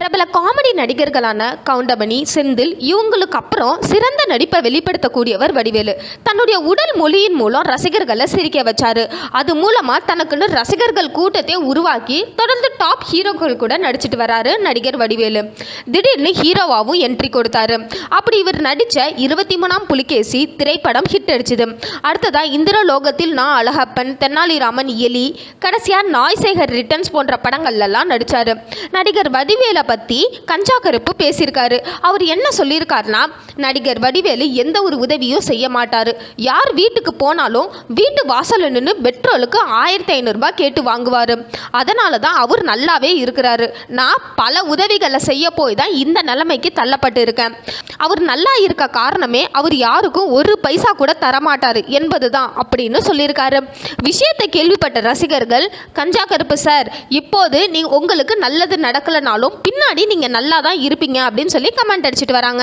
பிரபல காமெடி நடிகர்களான கவுண்டமணி செந்தில் இவங்களுக்கு அப்புறம் சிறந்த நடிப்பை வெளிப்படுத்தக்கூடியவர் வடிவேலு. தன்னுடைய உடல் மொழியின் மூலம் ரசிகர்களை சிரிக்க வச்சாரு. அது மூலமா தனக்குன்னு ரசிகர்கள் கூட்டத்தை உருவாக்கி தொடர்ந்து டாப் ஹீரோக்கள் கூட நடிச்சிட்டு வராரு நடிகர் வடிவேலு. திடீர்னு ஹீரோவாகவும் என்ட்ரி கொடுத்தாரு. அப்படி இவர் நடித்த இருபத்தி மூணாம் புலிகேசி திரைப்படம் ஹிட் அடிச்சுது. அடுத்ததா இந்திரலோகத்தில் நான் அழகப்பன் தென்னாலிராமன் எலி கடைசியா நாய்சேகர் ரிட்டர்ன்ஸ் போன்ற படங்கள்லாம் நடிச்சாரு. நடிகர் வடிவேல பற்றி கஞ்சா கருப்பு பேசியிருக்காரு. அவர் என்ன சொல்லியிருக்காருன்னா நடிகர் வடிவேலு எந்த ஒரு உதவியும் செய்ய மாட்டார். யார் வீட்டுக்கு போனாலும் வீட்டு வாசலில் நின்று பெட்ரோலுக்கு ஆயிரத்தி ஐநூறுரூபா கேட்டு வாங்குவார். அதனால தான் அவர் நல்லாவே இருக்கிறாரு. நான் பல உதவிகளை செய்ய போய் தான் இந்த நிலைமைக்கு தள்ளப்பட்டு இருக்கேன். அவர் நல்லா இருக்க காரணமே அவர் யாருக்கும் ஒரு பைசா கூட தரமாட்டார் என்பது தான் அப்படின்னு சொல்லியிருக்காரு. விஷயத்தை கேள்விப்பட்ட ரசிகர்கள் கஞ்சா கருப்பு சார் இப்போது நீ உங்களுக்கு நல்லது நடக்கலைனாலும் பின்னாடி நீங்கள் நல்லா தான் இருப்பீங்க அப்படின்னு சொல்லி கமெண்ட் அடிச்சிட்டு வராங்க.